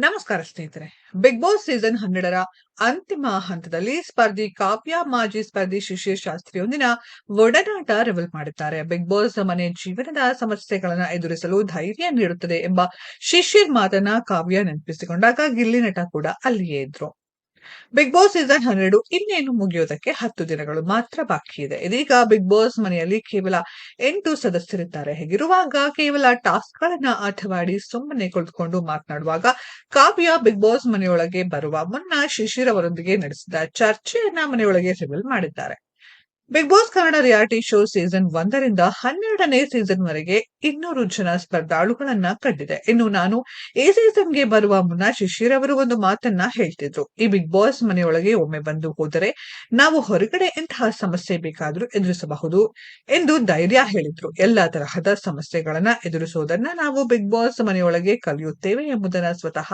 ನಮಸ್ಕಾರ ಸ್ನೇಹಿತರೆ. Big boss season ಹನ್ನೆರಡರ ಅಂತಿಮ ಹಂತದಲ್ಲಿ ಸ್ಪರ್ಧಿ ಕಾವ್ಯ, ಮಾಜಿ ಸ್ಪರ್ಧಿ ಶಿಶಿರ್ ಶಾಸ್ತ್ರಿಯೊಂದಿನ ಒಡನಾಟ ರಿವಲ್ ಮಾಡಿದ್ದಾರೆ. ಬಿಗ್ ಬಾಸ್ ಮನೆ ಜೀವನದ ಸಮಸ್ಯೆಗಳನ್ನ ಎದುರಿಸಲು ಧೈರ್ಯ ನೀಡುತ್ತದೆ ಎಂಬ ಶಿಶಿರ್ ಮಾತನ್ನ ಕಾವ್ಯ ನೆನಪಿಸಿಕೊಂಡಾಗ ಗಿಲ್ಲಿ ನಟ ಕೂಡ ಅಲ್ಲಿಯೇ ಇದ್ರು. ಬಿಗ್ ಬಾಸ್ ಸೀಸನ್ ಹನ್ನೆರಡು ಇನ್ನೇನು ಮುಗಿಯೋದಕ್ಕೆ ಹತ್ತು ದಿನಗಳು ಮಾತ್ರ ಬಾಕಿ ಇದೆ. ಇದೀಗ ಬಿಗ್ ಬಾಸ್ ಮನೆಯಲ್ಲಿ ಕೇವಲ ಎಂಟು ಸದಸ್ಯರಿದ್ದಾರೆ. ಹೇಗಿರುವಾಗ ಕೇವಲ ಟಾಸ್ಕ್ ಗಳನ್ನ ಆಟವಾಡಿ ಸುಮ್ಮನೆ ಕುಳಿತುಕೊಂಡು ಮಾತನಾಡುವಾಗ ಕಾವ್ಯ ಬಿಗ್ ಬಾಸ್ ಮನೆಯೊಳಗೆ ಬರುವ ಮುನ್ನ ಶಿಶಿರ್ ಅವರೊಂದಿಗೆ ನಡೆಸಿದ ಚರ್ಚೆಯನ್ನ ಮನೆಯೊಳಗೆ ರಿವೀಲ್ ಮಾಡಿದ್ದಾರೆ. Big boss Kannada reality show season ಒಂದರಿಂದ ಹನ್ನೆರಡನೇ ಸೀಸನ್ ವರೆಗೆ ಇನ್ನೂರು ಜನ ಸ್ಪರ್ಧಾಳುಗಳನ್ನ ಕಂಡಿದೆ. ಇನ್ನು ನಾನು ಈ ಸೀಸನ್ಗೆ ಬರುವ ಮುನ್ನ ಶಿಶಿರ್ ಅವರು ಒಂದು ಮಾತನ್ನ ಹೇಳ್ತಿದ್ರು. ಈ ಬಿಗ್ ಬಾಸ್ ಮನೆಯೊಳಗೆ ಒಮ್ಮೆ ಬಂದು ಹೋದರೆ ನಾವು ಹೊರಗಡೆ ಇಂತಹ ಸಮಸ್ಯೆ ಬೇಕಾದರೂ ಎದುರಿಸಬಹುದು ಎಂದು ಧೈರ್ಯ ಹೇಳಿದ್ರು. ಎಲ್ಲಾ ತರಹದ ಸಮಸ್ಯೆಗಳನ್ನ ಎದುರಿಸುವುದನ್ನ ನಾವು ಬಿಗ್ ಬಾಸ್ ಮನೆಯೊಳಗೆ ಕಲಿಯುತ್ತೇವೆ ಎಂಬುದನ್ನ ಸ್ವತಃ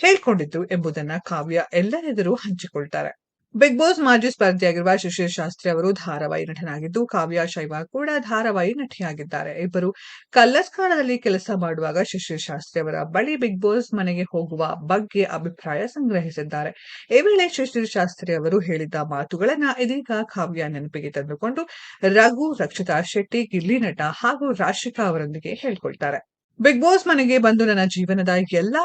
ಹೇಳ್ಕೊಂಡಿದ್ರು ಎಂಬುದನ್ನ ಕಾವ್ಯ ಎಲ್ಲರೆದುರು ಹಂಚಿಕೊಳ್ತಾರೆ. ಬಿಗ್ ಬಾಸ್ ಮಾಜಿ ಸ್ಪರ್ಧಿಯಾಗಿರುವ ಶಿಶಿರ್ ಶಾಸ್ತ್ರಿ ಅವರು ಧಾರಾವಾಹಿ ನಟನಾಗಿದ್ದು, ಕಾವ್ಯ, ಶೈವ ಕೂಡ ಧಾರಾವಾಹಿ ನಟಿಯಾಗಿದ್ದಾರೆ. ಇಬ್ಬರು ಕಲ್ಲಸ್ಕಾಣದಲ್ಲಿ ಕೆಲಸ ಮಾಡುವಾಗ ಶಿಶಿರ್ ಶಾಸ್ತ್ರಿ ಅವರ ಬಳಿ ಬಿಗ್ ಬಾಸ್ ಮನೆಗೆ ಹೋಗುವ ಬಗ್ಗೆ ಅಭಿಪ್ರಾಯ ಸಂಗ್ರಹಿಸಿದ್ದಾರೆ. ಈ ವೇಳೆ ಶಿಶಿರ್ ಶಾಸ್ತ್ರಿ ಅವರು ಹೇಳಿದ್ದ ಮಾತುಗಳನ್ನ ಇದೀಗ ಕಾವ್ಯ ನೆನಪಿಗೆ ತಂದುಕೊಂಡು ರಘು, ರಕ್ಷಿತಾ ಶೆಟ್ಟಿ, ಗಿಲ್ಲಿ ನಟ ಹಾಗೂ ರಾಶಿಕಾ ಅವರೊಂದಿಗೆ ಹೇಳ್ಕೊಳ್ತಾರೆ. ಬಿಗ್ ಬಾಸ್ ಮನೆಗೆ ಬಂದು ನನ್ನ ಜೀವನದ ಎಲ್ಲಾ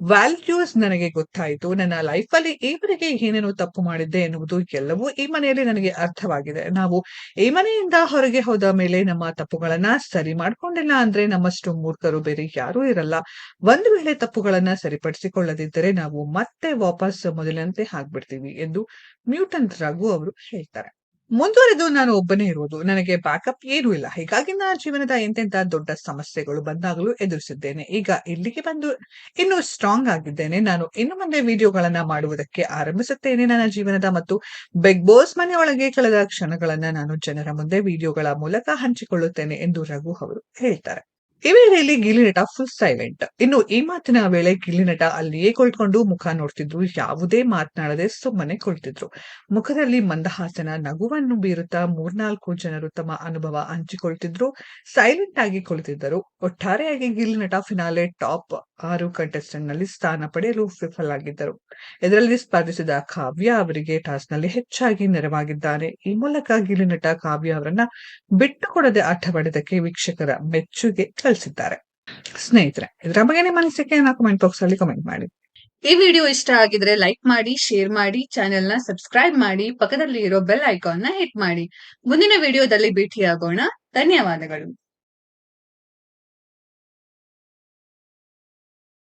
ವ್ಯಾಲ್ಯೂಸ್ ನನಗೆ ಗೊತ್ತಾಯಿತು. ನನ್ನ ಲೈಫ್ ಅಲ್ಲಿ ಈವರೆಗೆ ಏನೇನು ತಪ್ಪು ಮಾಡಿದ್ದೆ ಎನ್ನುವುದು ಎಲ್ಲವೂ ಈ ಮನೆಯಲ್ಲಿ ನನಗೆ ಅರ್ಥವಾಗಿದೆ. ನಾವು ಈ ಮನೆಯಿಂದ ಹೊರಗೆ ಹೋದ ಮೇಲೆ ನಮ್ಮ ತಪ್ಪುಗಳನ್ನ ಸರಿ ಮಾಡ್ಕೊಂಡಿಲ್ಲ ಅಂದ್ರೆ ನಮ್ಮಷ್ಟು ಮೂರ್ಖರು ಬೇರೆ ಯಾರೂ ಇರಲ್ಲ. ಒಂದು ವೇಳೆ ತಪ್ಪುಗಳನ್ನ ಸರಿಪಡಿಸಿಕೊಳ್ಳದಿದ್ದರೆ ನಾವು ಮತ್ತೆ ವಾಪಸ್ ಮೊದಲಂತೆ ಆಗ್ಬಿಡ್ತೀವಿ ಎಂದು ಮ್ಯೂಟನ್ ರಾಘು ಅವರು ಹೇಳ್ತಾರೆ. ಮುಂದುವರೆದು ನಾನು ಒಬ್ಬನೇ ಇರುವುದು ನನಗೆ ಬ್ಯಾಕಪ್ ಏನೂ ಇಲ್ಲ. ಹೀಗಾಗಿ ನನ್ನ ಜೀವನದ ಎಂತೆಂತ ದೊಡ್ಡ ಸಮಸ್ಯೆಗಳು ಬಂದಾಗಲೂ ಎದುರಿಸಿದ್ದೇನೆ. ಈಗ ಇಲ್ಲಿಗೆ ಬಂದು ಇನ್ನೂ ಸ್ಟ್ರಾಂಗ್ ಆಗಿದ್ದೇನೆ. ನಾನು ಇನ್ನು ಮುಂದೆ ವಿಡಿಯೋಗಳನ್ನ ಮಾಡುವುದಕ್ಕೆ ಆರಂಭಿಸುತ್ತೇನೆ ನನ್ನ ಜೀವನದ ಮತ್ತು ಬಿಗ್ ಬಾಸ್ ಮನೆಯೊಳಗೆ ಕಳೆದ ಕ್ಷಣಗಳನ್ನ ನಾನು ಜನರ ಮುಂದೆ ವಿಡಿಯೋಗಳ ಮೂಲಕ ಹಂಚಿಕೊಳ್ಳುತ್ತೇನೆ ಎಂದು ರಘು ಅವರು ಹೇಳ್ತಾರೆ. ಈ ವೇಳೆಯಲ್ಲಿ ಗಿಲಿನಟ ನಟ ಫುಲ್ ಸೈಲೆಂಟ್ ಇನ್ನು ಈ ಮಾತಿನ ವೇಳೆ ಗಿಲಿನಟ ನಟ ಅಲ್ಲಿಯೇ ಕುಳಿತುಕೊಂಡು ಮುಖ ನೋಡ್ತಿದ್ರು, ಯಾವುದೇ ಮಾತನಾಡದೆ ಸುಮ್ಮನೆ ಕುಳಿತಿದ್ರು. ಮುಖದಲ್ಲಿ ಮಂದಹಾಸನ, ನಗುವನ್ನು ಬೀರುತ್ತಾ ಮೂರ್ನಾಲ್ಕು ಜನರು ತಮ್ಮ ಅನುಭವ ಹಂಚಿಕೊಳ್ತಿದ್ರು. ಸೈಲೆಂಟ್ ಆಗಿ ಕುಳಿತಿದ್ದರು. ಒಟ್ಟಾರೆಯಾಗಿ ಗಿಲಿನಟ ನಟ ಫಿನಾಲೆ ಟಾಪ್ ಆರು ಕಂಟೆಸ್ಟೆಂಟ್ನಲ್ಲಿ ಸ್ಥಾನ ಪಡೆಯಲು ವಿಫಲಾಗಿದ್ದರು ಇದರಲ್ಲಿ ಸ್ಪರ್ಧಿಸಿದ ಕಾವ್ಯ ಅವರಿಗೆ ಟಾಸ್ನಲ್ಲಿ ಹೆಚ್ಚಾಗಿ ನೆರವಾಗಿದ್ದಾರೆ. ಈ ಮೂಲಕ ಗಿಲಿ ನಟ ಕಾವ್ಯ ಅವರನ್ನ ಬಿಟ್ಟು ಕೊಡದೆ ಆಟವಾಡಿದಕ್ಕೆ ವೀಕ್ಷಕರ ಮೆಚ್ಚುಗೆ ಕಳಿಸಿದ್ದಾರೆ ಸ್ನೇಹಿತರೆ, ಇದರ ಬಗ್ಗೆ ನಿಮ್ಮ ಅನಿಸಿಕೆಯನ್ನ ಕಮೆಂಟ್ ಬಾಕ್ಸ್ ಅಲ್ಲಿ ಕಮೆಂಟ್ ಮಾಡಿ. ಈ ವಿಡಿಯೋ ಇಷ್ಟ ಆಗಿದ್ರೆ ಲೈಕ್ ಮಾಡಿ ಶೇರ್ ಮಾಡಿ ಚಾನೆಲ್ನ ಸಬ್ಸ್ಕ್ರೈಬ್ ಮಾಡಿ ಪಕ್ಕದಲ್ಲಿ ಇರೋ ಬೆಲ್ ಐಕಾನ್ನ ಹಿಟ್ ಮಾಡಿ. ಮುಂದಿನ ವಿಡಿಯೋದಲ್ಲಿ ಭೇಟಿಯಾಗೋಣ. ಧನ್ಯವಾದಗಳು.